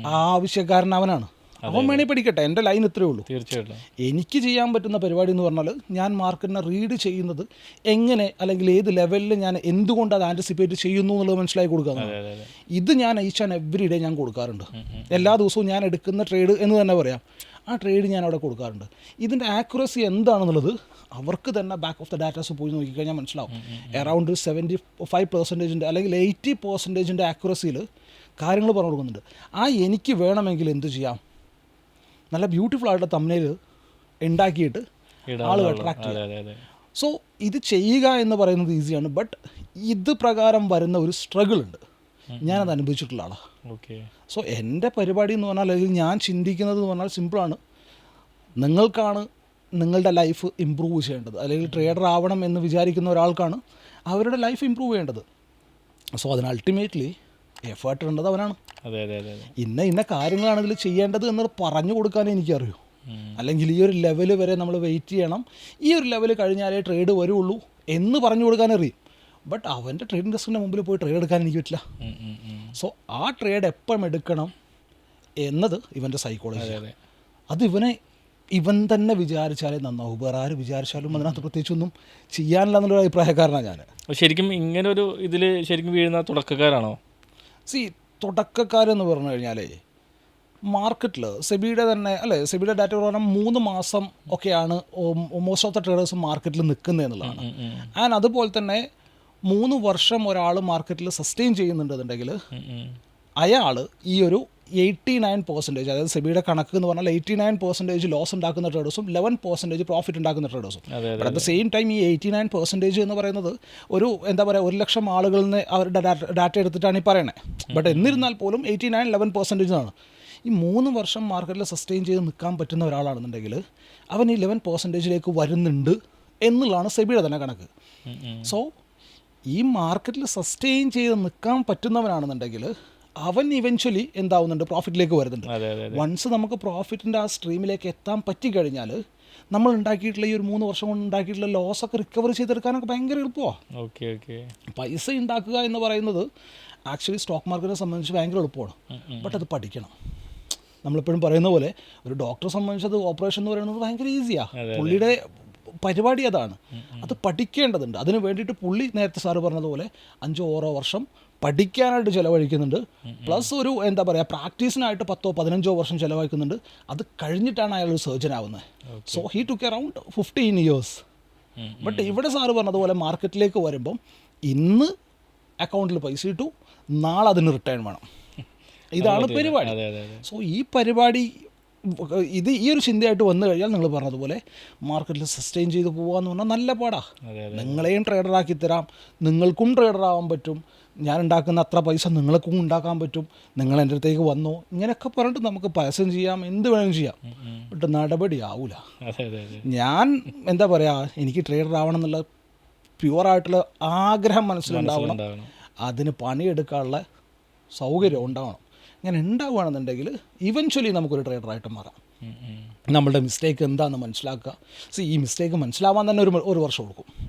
ആ ആവശ്യക്കാരൻ അവനാണ്. അവൻ വേണേ പഠിക്കട്ടെ എന്റെ ലൈൻ ഇത്രയേ ഉള്ളൂ. തീർച്ചയായിട്ടും. എനിക്ക് ചെയ്യാൻ പറ്റുന്ന പരിപാടി എന്ന് പറഞ്ഞാൽ ഞാൻ മാർക്കറ്റിനെ റീഡ് ചെയ്യുന്നത് എങ്ങനെ അല്ലെങ്കിൽ ഏത് ലെവലിൽ ഞാൻ എന്തുകൊണ്ട് അത് ആന്റിസിപ്പേറ്റ് ചെയ്യുന്നു എന്നുള്ളത് മനസ്സിലാക്കി കൊടുക്കുക ഇത് ഞാൻ ഈച്ച് ആൻഡ് എവറി ഡേ ഞാൻ കൊടുക്കാറുണ്ട്. എല്ലാ ദിവസവും ഞാൻ എടുക്കുന്ന ട്രേഡ് എന്ന് തന്നെ പറയാം. ആ ട്രേഡ് ഞാൻ അവിടെ കൊടുക്കാറുണ്ട്. ഇതിന്റെ ആക്യുറസി എന്താണെന്നുള്ളത് അവർക്ക് തന്നെ ബാക്ക് ഓഫ് ദ ഡാറ്റാസ് പോയി നോക്കിക്കഴിഞ്ഞാൽ മനസ്സിലാവും. എറൗണ്ട് സെവന്റി ഫൈവ് പെർസെന്റേജിന്റെ അല്ലെങ്കിൽ എയ്റ്റി പെർസെന്റേജിന്റെ ആക്യുറസിയിൽ കാര്യങ്ങൾ പറഞ്ഞു കൊടുക്കുന്നുണ്ട്. ആ എനിക്ക് വേണമെങ്കിൽ എന്ത് ചെയ്യാം? നല്ല ബ്യൂട്ടിഫുൾ ആയിട്ടുള്ള തമ്മിൽ ഉണ്ടാക്കിയിട്ട് ആളുകൾ അട്രാക്ട് ചെയ്യുക സോ ഇത് ചെയ്യുക എന്ന് പറയുന്നത് ഈസിയാണ് ബട്ട് ഇത് പ്രകാരം വരുന്ന ഒരു സ്ട്രഗിൾ ഉണ്ട്. ഞാനത് അനുഭവിച്ചിട്ടുള്ള ആളാണ് ഓക്കെ സോ എന്റെ പരിപാടി എന്ന് പറഞ്ഞാൽ അല്ലെങ്കിൽ ഞാൻ ചിന്തിക്കുന്നത് എന്ന് പറഞ്ഞാൽ സിമ്പിളാണ് നിങ്ങൾക്കാണ് നിങ്ങളുടെ ലൈഫ് ഇമ്പ്രൂവ് ചെയ്യേണ്ടത്. അല്ലെങ്കിൽ ട്രേഡർ ആവണം എന്ന് വിചാരിക്കുന്ന ഒരാൾക്കാണ് അവരുടെ ലൈഫ് ഇമ്പ്രൂവ് ചെയ്യേണ്ടത്. സോ അതിന് അൾട്ടിമേറ്റ്ലി എഫേർട്ട് ഇടേണ്ടത് അവനാണ്. അതെ അതെ അതെ ഇന്ന ഇന്ന കാര്യങ്ങളാണ് ഇതിൽ ചെയ്യേണ്ടത് എന്ന് പറഞ്ഞു കൊടുക്കാനേ എനിക്കറിയൂ? അല്ലെങ്കിൽ ഈ ഒരു ലെവൽ വരെ നമ്മൾ വെയിറ്റ് ചെയ്യണം. ഈ ഒരു ലെവൽ കഴിഞ്ഞാലേ ട്രേഡ് വരുള്ളൂ എന്ന് പറഞ്ഞു കൊടുക്കാൻ അറിയും. ബട്ട് അവന്റെ ട്രേഡിംഗ് ഡെസ്കിന്റെ മുമ്പിൽ പോയി ട്രേഡ് എടുക്കാൻ എനിക്ക് പറ്റില്ല. സോ ആ ട്രേഡ് എപ്പം എടുക്കണം എന്നത് ഇവന്റെ സൈക്കോളജി അതെ ഇവനെ ഇവൻ തന്നെ വിചാരിച്ചാലേ നന്നാവും. വേറെ ആര് വിചാരിച്ചാലും അതിനകത്ത് പ്രത്യേകിച്ചൊന്നും ചെയ്യാനില്ല എന്നുള്ളൊരു അഭിപ്രായക്കാരനാണ് ഞാൻ. ശരിക്കും ഇങ്ങനെ ഒരു ഇതിൽ ശരിക്കും വീഴുന്ന തുടക്കക്കാരാണോ? സി തുടക്കക്കാരെന്ന് പറഞ്ഞു കഴിഞ്ഞാലേ മാർക്കറ്റിൽ സെബിയുടെ തന്നെ അല്ലേ സെബിയുടെ ഡാറ്റ പ്രകാരം മൂന്ന് മാസം ഒക്കെയാണ് മോസ്റ്റ് ഓഫ് ദ ട്രേഡേഴ്സ് മാർക്കറ്റിൽ നിൽക്കുന്നത് എന്നുള്ളതാണ് ആൻഡ് അതുപോലെ തന്നെ മൂന്ന് വർഷം ഒരാൾ മാർക്കറ്റിൽ സസ്റ്റെയിൻ ചെയ്യുന്നുണ്ടെന്നുണ്ടെങ്കിൽ. അയാൾ ഈ ഒരു എയ്റ്റി നയൻ പെർസെന്റേജ് അതായത് സെബിയുടെ കണക്ക് എന്ന് പറഞ്ഞാൽ എയ്റ്റി നയൻ പെർസെന്റേജ് ലോസ് ഉണ്ടാക്കുന്ന ട്രേഡേഴ്സും ലെവൻ പെർസെന്റേജ് പ്രോഫിറ്റ് ഉണ്ടാക്കുന്ന ട്രേഡേഴ്സും അറ്റ് ദ സെയിം ടൈം ഈ എയ്റ്റി നയൻ പെർസെന്റേജ് എന്ന് പറയുന്നത് ഒരു എന്താ പറയുക ഒരു ലക്ഷം ആളുകളിൽ നിന്ന് അവരുടെ ഡാറ്റ എടുത്തിട്ടാണ് ഈ പറയുന്നത് ബട്ട് എന്നിരുന്നാൽ പോലും എയ്റ്റി നയൻ ലെവൻ പെർസെന്റേജ് ആണ്. ഈ മൂന്ന് വർഷം മാർക്കറ്റിൽ സസ്റ്റെയിൻ ചെയ്ത് നിൽക്കാൻ പറ്റുന്ന ഒരാളാണെന്നുണ്ടെങ്കിൽ അവൻ ഈ ലെവൻ പെർസെന്റേജിലേക്ക് വരുന്നുണ്ട് എന്നുള്ളതാണ് സെബിയുടെ തന്നെ കണക്ക്. സോ ഈ മാർക്കറ്റിൽ സസ്റ്റെയിൻ ചെയ്ത് നിൽക്കാൻ പറ്റുന്നവനാണെന്നുണ്ടെങ്കിൽ അവൻ ഇവൻച്വലി എന്താവുന്നുണ്ട്? പ്രോഫിറ്റിലേക്ക് വരുന്നുണ്ട്. വൺസ് നമുക്ക് പ്രോഫിറ്റിന്റെ ആ സ്ട്രീമിലേക്ക് എത്താൻ പറ്റിക്കഴിഞ്ഞാൽ നമ്മൾ ഉണ്ടാക്കിയിട്ടുള്ള ഈ ഒരു മൂന്ന് വർഷം കൊണ്ട് ഉണ്ടാക്കിയിട്ടുള്ള ലോസൊക്കെ റിക്കവർ ചെയ്തെടുക്കാനൊക്കെ ഭയങ്കര എളുപ്പമാണ് ഓക്കെ ഓക്കെ. പൈസ ഉണ്ടാക്കുക എന്ന് പറയുന്നത് ആക്ച്വലി സ്റ്റോക്ക് മാർക്കറ്റിനെ സംബന്ധിച്ച് ഭയങ്കര എളുപ്പമാണ്. ബട്ട് അത് പഠിക്കണം. നമ്മളെപ്പോഴും പറയുന്ന പോലെ ഒരു ഡോക്ടറെ സംബന്ധിച്ചത് ഓപ്പറേഷൻ എന്ന് പറയുന്നത് ഭയങ്കര ഈസിയാണ് പുള്ളിയുടെ പരിപാടി അതാണ്. അത് പഠിക്കേണ്ടതുണ്ട്. അതിന് വേണ്ടിയിട്ട് പുള്ളി നേരത്തെ സാറ് പറഞ്ഞതുപോലെ അഞ്ചോ ഓരോ വർഷം പഠിക്കാനായിട്ട് ചിലവഴിക്കുന്നുണ്ട്. പ്ലസ് ഒരു എന്താ പറയുക പ്രാക്ടീസിനായിട്ട് പത്തോ പതിനഞ്ചോ വർഷം ചിലവഴിക്കുന്നുണ്ട്. അത് കഴിഞ്ഞിട്ടാണ് അയാൾ ഒരു സർജൻ ആവുന്നത് so he took around fifteen years but ഇവിടെ സാറ് പറഞ്ഞതുപോലെ മാർക്കറ്റിലേക്ക് വരുമ്പം ഇന്ന് അക്കൗണ്ടിൽ പൈസ ഇട്ടു നാളെ അതിന് റിട്ടേൺ വേണം. ഇതാണ് പരിപാടി. സോ ഈ പരിപാടി ഇത് ഈ ഒരു ചിന്തയായിട്ട് വന്നു കഴിഞ്ഞാൽ നിങ്ങൾ പറഞ്ഞതുപോലെ മാർക്കറ്റിൽ സസ്റ്റെയിൻ ചെയ്ത് എന്ന് പറഞ്ഞാൽ നല്ല പാടാ. നിങ്ങളെയും നിങ്ങളെയും ട്രേഡറാക്കി തരാം. നിങ്ങൾക്കും ട്രേഡറാവാൻ പറ്റും. ഞാൻ ഉണ്ടാക്കുന്ന അത്ര പൈസ നിങ്ങൾക്കും ഉണ്ടാക്കാൻ പറ്റും. നിങ്ങൾ എന്റെ അടുത്തേക്ക് വന്നോ. ഇങ്ങനെയൊക്കെ പറഞ്ഞിട്ട് നമുക്ക് പരസ്യം ചെയ്യാം എന്ത് വേണമെങ്കിലും ചെയ്യാം. ബട്ട് നടപടി ആവൂല ഞാൻ എന്താ പറയുക എനിക്ക് ട്രേഡർ ആവണം എന്നുള്ള പ്യുവറായിട്ടുള്ള ആഗ്രഹം മനസ്സിലുണ്ടാവണം. അതിന് പണിയെടുക്കാനുള്ള സൗകര്യം ഉണ്ടാവണം. ഇങ്ങനെ ഉണ്ടാവുകയാണെന്നുണ്ടെങ്കിൽ ഇവൻച്വലി നമുക്കൊരു ട്രേഡറായിട്ട് മാറാം. നമ്മളുടെ മിസ്റ്റേക്ക് എന്താണെന്ന് മനസ്സിലാക്കുക. സി ഈ മിസ്റ്റേക്ക് മനസ്സിലാവാൻ തന്നെ ഒരു ഒരു വർഷം കൊടുക്കും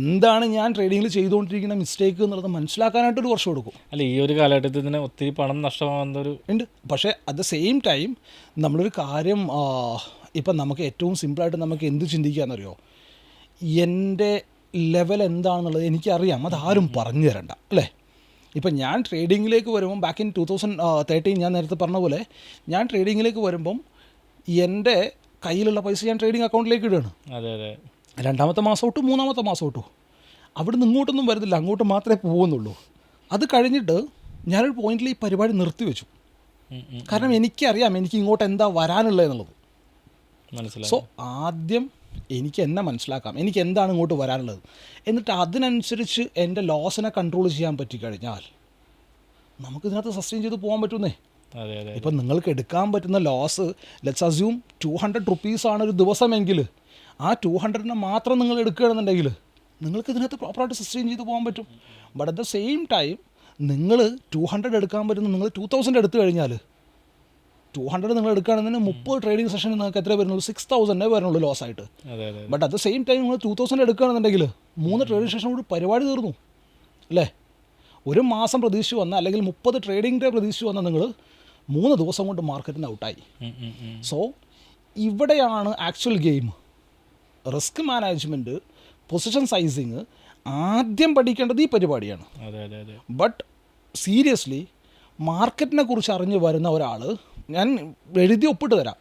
എന്താണ് ഞാൻ ട്രേഡിങ്ങിൽ ചെയ്തുകൊണ്ടിരിക്കുന്ന മിസ്റ്റേക്ക് എന്നുള്ളത് മനസ്സിലാക്കാനായിട്ട് ഒരു വർഷം എടുക്കും. അല്ല ഈ ഒരു കാലഘട്ടത്തിൽ തന്നെ ഒത്തിരി പണം നഷ്ടമാകുന്ന ഒരു ഉണ്ട്. പക്ഷേ അറ്റ് ദ സെയിം ടൈം നമ്മളൊരു കാര്യം ഇപ്പം നമുക്ക് ഏറ്റവും സിമ്പിളായിട്ട് നമുക്ക് എന്ത് ചിന്തിക്കാമെന്നറിയോ എന്റെ ലെവൽ എന്താണെന്നുള്ളത് എനിക്കറിയാം. അതാരും പറഞ്ഞു തരണ്ട അല്ലേ? ഇപ്പം ഞാൻ ട്രേഡിങ്ങിലേക്ക് വരുമ്പം back in two thousand thirteen ഞാൻ നേരത്തെ പറഞ്ഞ പോലെ ഞാൻ ട്രേഡിങ്ങിലേക്ക് വരുമ്പം എന്റെ കയ്യിലുള്ള പൈസ ഞാൻ ട്രേഡിംഗ് അക്കൗണ്ടിലേക്ക് ഇടുകയാണ്. അതെ അതെ. രണ്ടാമത്തെ മാസം തൊട്ട് മൂന്നാമത്തെ മാസം തൊട്ടു. അവിടെ നിന്ന് ഇങ്ങോട്ടൊന്നും വരുന്നില്ല അങ്ങോട്ട് മാത്രമേ പോകുന്നുള്ളൂ അത് കഴിഞ്ഞിട്ട് ഞാനൊരു പോയിന്റിൽ ഈ പരിപാടി നിർത്തിവെച്ചു വെച്ചു. കാരണം എനിക്കറിയാം എനിക്ക് ഇങ്ങോട്ട് എന്താ വരാനുള്ളത് എന്നുള്ളത്. മനസ്സിലായി. സോ ആദ്യം എനിക്ക് എന്നെ മനസ്സിലാക്കാം എനിക്ക് എന്താണ് ഇങ്ങോട്ട് വരാനുള്ളത്. എന്നിട്ട് അതിനനുസരിച്ച് എന്റെ ലോസിനെ കൺട്രോൾ ചെയ്യാൻ പറ്റിക്കഴിഞ്ഞാൽ നമുക്ക് ഇതിനകത്ത് സസ്റ്റെയിൻ ചെയ്ത് പോകാൻ പറ്റുന്നേ. ഇപ്പം നിങ്ങൾക്ക് എടുക്കാൻ പറ്റുന്ന loss let's assume two hundred റുപ്പീസാണ് ഒരു ദിവസമെങ്കിൽ ആ ടു ഹൺഡ്രഡിനെ മാത്രം നിങ്ങൾ എടുക്കുകയാണെന്നുണ്ടെങ്കിൽ നിങ്ങൾക്ക് ഇതിനകത്ത് പ്രോപ്പറായിട്ട് സസ്റ്റെയിൻ ചെയ്ത് പോകാൻ പറ്റും. But at the same time നിങ്ങൾ ടു ഹൺഡ്രഡ് എടുക്കാൻ പറ്റുന്ന നിങ്ങൾ ടു തൗസൻഡ് എടുത്തു കഴിഞ്ഞാൽ ടു ഹൺഡ്രഡ് നിങ്ങൾ എടുക്കുകയാണെന്നുണ്ടെങ്കിൽ മുപ്പത് ട്രേഡിംഗ് സെഷൻ നിങ്ങൾക്ക് എത്ര വരുന്നുള്ളൂ? സിക്സ് തൗസൻഡേ വരുന്നുള്ളൂ ലോസ് ആയിട്ട്. But at the same time നിങ്ങൾ ടു തൗസൻഡ് എടുക്കുകയാണെന്നുണ്ടെങ്കിൽ മൂന്ന് ട്രേഡിംഗ് സെഷൻ കൂടി പരിപാടി തീർന്നു. അല്ലേ? ഒരു മാസം പ്രതീക്ഷിച്ച് വന്ന അല്ലെങ്കിൽ മുപ്പത് ട്രേഡിംഗ് ഡേ പ്രതീക്ഷിച്ച് വന്ന നിങ്ങൾ മൂന്ന് ദിവസം കൊണ്ട് മാർക്കറ്റിന് ഔട്ടായി. സോ ഇവിടെയാണ് actual game risk management position sizing ആദ്യം പഠിക്കേണ്ടത് ഈ പരിപാടിയാണ്. അതെ അതെ അതെ. ബട്ട് സീരിയസ്ലി മാർക്കറ്റിനെ കുറിച്ച് അറിഞ്ഞ് വരുന്ന ഒരാൾ ഞാൻ എഴുതി ഒപ്പിട്ട് തരാം.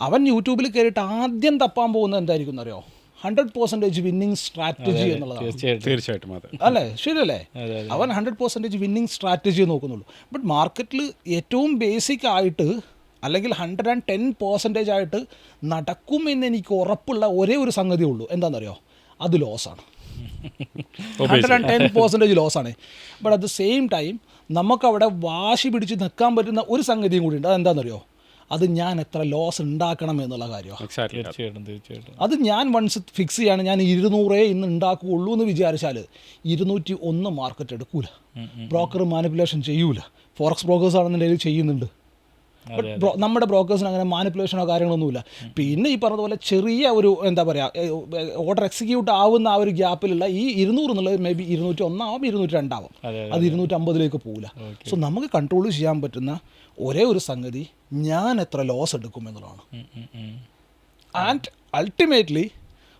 അവൻ യൂട്യൂബിൽ കയറിയിട്ട് ആദ്യം തപ്പാൻ പോകുന്നത് എന്തായിരിക്കും എന്നറിയോ? ഹൺഡ്രഡ് പെർസെന്റേജ് വിന്നിങ് സ്ട്രാറ്റജി എന്നുള്ളതാണ്. തീർച്ചയായിട്ടും. അല്ലേ? ശരിയല്ലേ? അതെ അവൻ ഹൺഡ്രഡ് പെർസെന്റേജ് വിന്നിങ് സ്ട്രാറ്റജി നോക്കുന്നുള്ളൂ. ബട്ട് മാർക്കറ്റിൽ ഏറ്റവും ബേസിക് ആയിട്ട് അല്ലെങ്കിൽ ഹൺഡ്രഡ് ആൻഡ് ടെൻ പെർസെന്റേജ് ആയിട്ട് നടക്കും എന്ന് എനിക്ക് ഉറപ്പുള്ള ഒരേ ഒരു സംഗതി ഉള്ളൂ. എന്താണെന്നറിയോ? അത് ലോസാണ് hundred and ten percentage ലോസാണ് but at the same time നമുക്കവിടെ വാശി പിടിച്ച് നിൽക്കാൻ പറ്റുന്ന ഒരു സംഗതിയും കൂടി ഉണ്ട്. അതെന്താണെന്നറിയോ? അത് ഞാൻ എത്ര ലോസ് ഉണ്ടാക്കണം എന്നുള്ള കാര്യമാണ്. അത് ഞാൻ വൺസ് ഫിക്സ് ചെയ്യാണ്. ഞാൻ ഇരുന്നൂറേ ഇന്ന് ഉണ്ടാക്കുകയുള്ളൂ എന്ന് വിചാരിച്ചാൽ ഇരുന്നൂറ്റി ഒന്ന് മാർക്കറ്റ് എടുക്കൂല ബ്രോക്കർ മാനിപ്പുലേഷൻ ചെയ്യൂല. ഫോറക്സ് ബ്രോക്കേഴ്സ് ആണെന്നുണ്ടെങ്കിൽ ചെയ്യുന്നുണ്ട്. നമ്മുടെ ബ്രോക്കേഴ്സിന് അങ്ങനെ മാനിപ്പുലേഷനോ കാര്യങ്ങളൊന്നുമില്ല പിന്നെ ഈ പറഞ്ഞതുപോലെ ചെറിയ ഒരു എന്താ പറയുക ഓർഡർ എക്സിക്യൂട്ട് ആവുന്ന ആ ഒരു ഗ്യാപ്പിലുള്ള ഈ ഇരുന്നൂറ് എന്നുള്ളത് മേ ബി ഇരുന്നൂറ്റി ഒന്നാവും ഇരുന്നൂറ്റി രണ്ടാവും അതെ, ഇരുന്നൂറ്റി അമ്പതിലേക്ക് പോകില്ല സോ നമുക്ക് കൺട്രോൾ ചെയ്യാൻ പറ്റുന്ന ഒരേ ഒരു സംഗതി ഞാൻ എത്ര ലോസ് എടുക്കും എന്നുള്ളതാണ്. ആൻഡ് അൾട്ടിമേറ്റ്ലി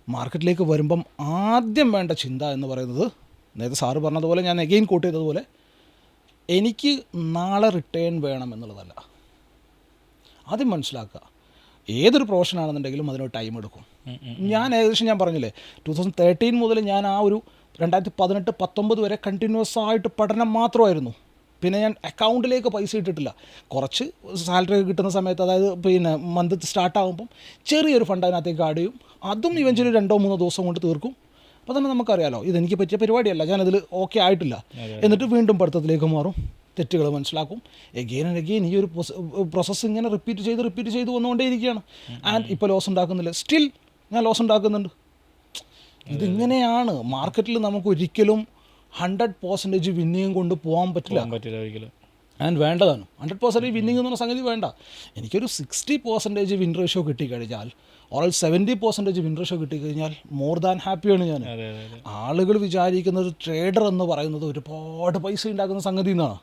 മാർക്കറ്റിലേക്ക് വരുമ്പം ആദ്യം വേണ്ട ചിന്ത എന്ന് പറയുന്നത് നേരത്തെ സാറ് പറഞ്ഞതുപോലെ ഞാൻ എഗെയിൻ കോട്ട് ചെയ്തതുപോലെ എനിക്ക് നാളെ റിട്ടേൺ വേണം എന്നുള്ളതല്ല. ആദ്യം മനസ്സിലാക്കുക. ഏതൊരു പ്രൊഫഷനാണെന്നുണ്ടെങ്കിലും അതിനൊരു ടൈം എടുക്കും. ഞാൻ ഏകദേശം ഞാൻ പറഞ്ഞില്ലേ ടു തൗസൻഡ് തേർട്ടീൻ മുതൽ ഞാൻ ആ ഒരു രണ്ടായിരത്തി പതിനെട്ട് പത്തൊമ്പത് വരെ കണ്ടിന്യൂസ് ആയിട്ട് പഠനം മാത്രമായിരുന്നു. പിന്നെ ഞാൻ അക്കൗണ്ടിലേക്ക് പൈസ ഇട്ടിട്ടില്ല. കുറച്ച് സാലറി കിട്ടുന്ന സമയത്ത് അതായത് പിന്നെ മന്ത് സ്റ്റാർട്ടാകുമ്പം ചെറിയൊരു ഫണ്ട് അതിനകത്തേക്ക് ആഡ് ചെയ്യും. അതും ഇവഞ്ചലി രണ്ടോ മൂന്നോ ദിവസം കൊണ്ട് തീർക്കും. അപ്പോൾ തന്നെ നമുക്കറിയാലോ ഇതെനിക്ക് പറ്റിയ പരിപാടിയല്ല. ഞാനതിൽ ഓക്കെ ആയിട്ടില്ല. എന്നിട്ട് വീണ്ടും പഠിത്തത്തിലേക്ക് മാറും. തെറ്റുകൾ മനസ്സിലാക്കും. എഗെയിൻ ആൻഡ് എഗെയിൻ ഈ ഒരു പ്രോസസ്സ് ഇങ്ങനെ റിപ്പീറ്റ് ചെയ്ത് റിപ്പീറ്റ് ചെയ്ത് വന്നുകൊണ്ടേയിരിക്കുകയാണ് ആൻഡ് ഇപ്പോൾ ലോസ് ഉണ്ടാക്കുന്നില്ല. സ്റ്റിൽ ഞാൻ ലോസ് ഉണ്ടാക്കുന്നുണ്ട്. ഇതിങ്ങനെയാണ്. മാർക്കറ്റിൽ നമുക്ക് ഒരിക്കലും ഹൺഡ്രഡ് പെർസെന്റേജ് വിന്നിങ് കൊണ്ട് പോകാൻ പറ്റില്ല. ഞാൻ പറ്റില്ല ഒരിക്കലും. ആൻഡ് വേണ്ടതാണ്. ഹൺഡ്രഡ് പെർസെന്റേജ് വിന്നിങ് എന്ന് പറഞ്ഞ സംഗതി വേണ്ട. എനിക്കൊരു സിക്സ്റ്റി പെർസെന്റേജ് വിൻ റേഷ്യോ കിട്ടിക്കഴിഞ്ഞാൽ or seventy percentage win ratio കിട്ടിക്കഴിഞ്ഞാൽ മോർ ദാൻ ഹാപ്പിയാണ് ഞാൻ. ആളുകൾ വിചാരിക്കുന്നത് ട്രേഡർ എന്ന് പറയുന്നത് ഒരുപാട് പൈസ ഉണ്ടാക്കുന്ന സംഗതി എന്നാണ്.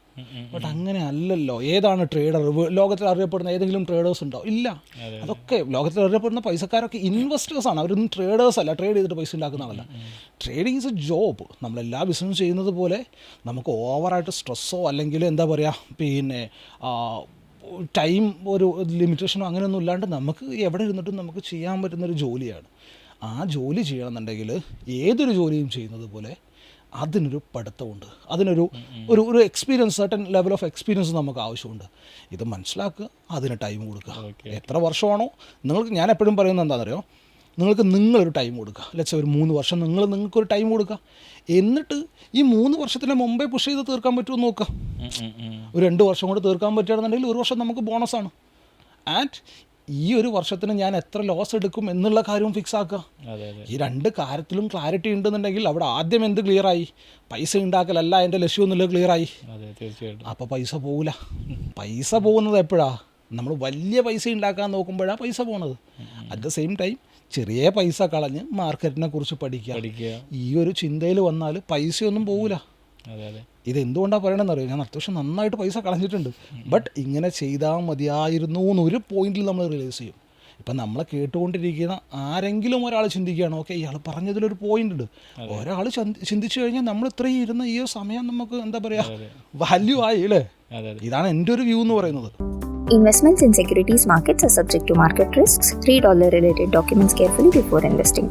ബട്ട് അങ്ങനെ അല്ലല്ലോ. ഏതാണ് ട്രേഡർ ലോകത്തിൽ അറിയപ്പെടുന്ന ഏതെങ്കിലും ട്രേഡേഴ്സ് ഉണ്ടോ? ഇല്ല. അതൊക്കെ ലോകത്തിൽ അറിയപ്പെടുന്ന പൈസക്കാരൊക്കെ ഇൻവെസ്റ്റേഴ്സ് ആണ്. അവരൊന്നും ട്രേഡേഴ്സ് അല്ല. ട്രേഡ് ചെയ്തിട്ട് പൈസ ഉണ്ടാക്കുന്ന ആളല്ല. ട്രേഡിങ് ഈസ് എ ജോബ് നമ്മളെല്ലാ ബിസിനസ് ചെയ്യുന്നത് പോലെ നമുക്ക് ഓവറായിട്ട് സ്ട്രെസ്സോ അല്ലെങ്കിൽ എന്താ പറയുക പിന്നെ ടൈം ഒരു ലിമിറ്റേഷനോ അങ്ങനെയൊന്നും ഇല്ലാണ്ട് നമുക്ക് എവിടെ ഇരുന്നിട്ടും നമുക്ക് ചെയ്യാൻ പറ്റുന്നൊരു ജോലിയാണ്. ആ ജോലി ചെയ്യണമെന്നുണ്ടെങ്കിൽ ഏതൊരു ജോലിയും ചെയ്യുന്നത് പോലെ അതിനൊരു പഠിത്തമുണ്ട്. അതിനൊരു ഒരു ഒരു experience certain level of experience നമുക്ക് ആവശ്യമുണ്ട്. ഇത് മനസ്സിലാക്കുക അതിന് ടൈം കൊടുക്കുക. എത്ര വർഷമാണോ? നിങ്ങൾക്ക് ഞാൻ എപ്പോഴും പറയുന്നത് എന്താണെന്നറിയോ? നിങ്ങൾക്ക് നിങ്ങളൊരു ടൈം കൊടുക്കുക. ലെറ്റ്സ് ഒരു മൂന്ന് വർഷം നിങ്ങൾ നിങ്ങൾക്കൊരു ടൈം കൊടുക്കുക. എന്നിട്ട് ഈ മൂന്ന് വർഷത്തിന് മുമ്പേ പുഷ് ചെയ്ത് തീർക്കാൻ പറ്റുമോ നോക്കുക. ഒരു രണ്ട് വർഷം കൊണ്ട് തീർക്കാൻ പറ്റുകയാണെന്നുണ്ടെങ്കിൽ ഒരു വർഷം നമുക്ക് ബോണസാണ് ആൻഡ് ഈ ഒരു വർഷത്തിന് ഞാൻ എത്ര ലോസ് എടുക്കും എന്നുള്ള കാര്യവും ഫിക്സ് ആക്കുക. ഈ രണ്ട് കാര്യത്തിലും ക്ലാരിറ്റി ഉണ്ടെന്നുണ്ടെങ്കിൽ അവിടെ ആദ്യം എന്ത് ക്ലിയറായി പൈസ ഉണ്ടാക്കലല്ല എന്റെ ലക്ഷ്യം എന്നുള്ളത് ക്ലിയറായി അപ്പോൾ പൈസ പോകില്ല പൈസ പോകുന്നത് എപ്പോഴാ? നമ്മൾ വലിയ പൈസ ഉണ്ടാക്കാൻ നോക്കുമ്പോഴാണ് പൈസ പോണത്. അറ്റ് ദ സെയിം ടൈം ചെറിയ പൈസ കളഞ്ഞ് മാർക്കറ്റിനെ കുറിച്ച് പഠിക്കുക. ഈ ഒരു ചിന്തയിൽ വന്നാൽ പൈസയൊന്നും പോകില്ല ഇത് എന്തുകൊണ്ടാണ് പറയണമെന്ന് അറിയാം? ഞാൻ അത്യാവശ്യം നന്നായിട്ട് പൈസ കളഞ്ഞിട്ടുണ്ട്. ബട്ട് ഇങ്ങനെ ചെയ്താൽ മതിയായിരുന്നു എന്നൊരു പോയിന്റിൽ നമ്മൾ റിയലൈസ് ചെയ്യും. ഇപ്പം നമ്മളെ കേട്ടുകൊണ്ടിരിക്കുന്ന ആരെങ്കിലും ഒരാൾ ചിന്തിക്കുകയാണ്. ഓക്കെ ഇയാൾ പറഞ്ഞതിലൊരു പോയിന്റ് ഉണ്ട്. ഒരാൾ ചിന്തിച്ചു കഴിഞ്ഞാൽ നമ്മൾ ഇത്രയും ഇരുന്ന ഈ സമയം നമുക്ക് എന്താ പറയുക വാല്യൂ ആയി അല്ലേ? ഇതാണ് എന്റെ ഒരു വ്യൂ എന്ന് പറയുന്നത്. Investments in securities markets are subject to market risks. Read all the related documents carefully before investing.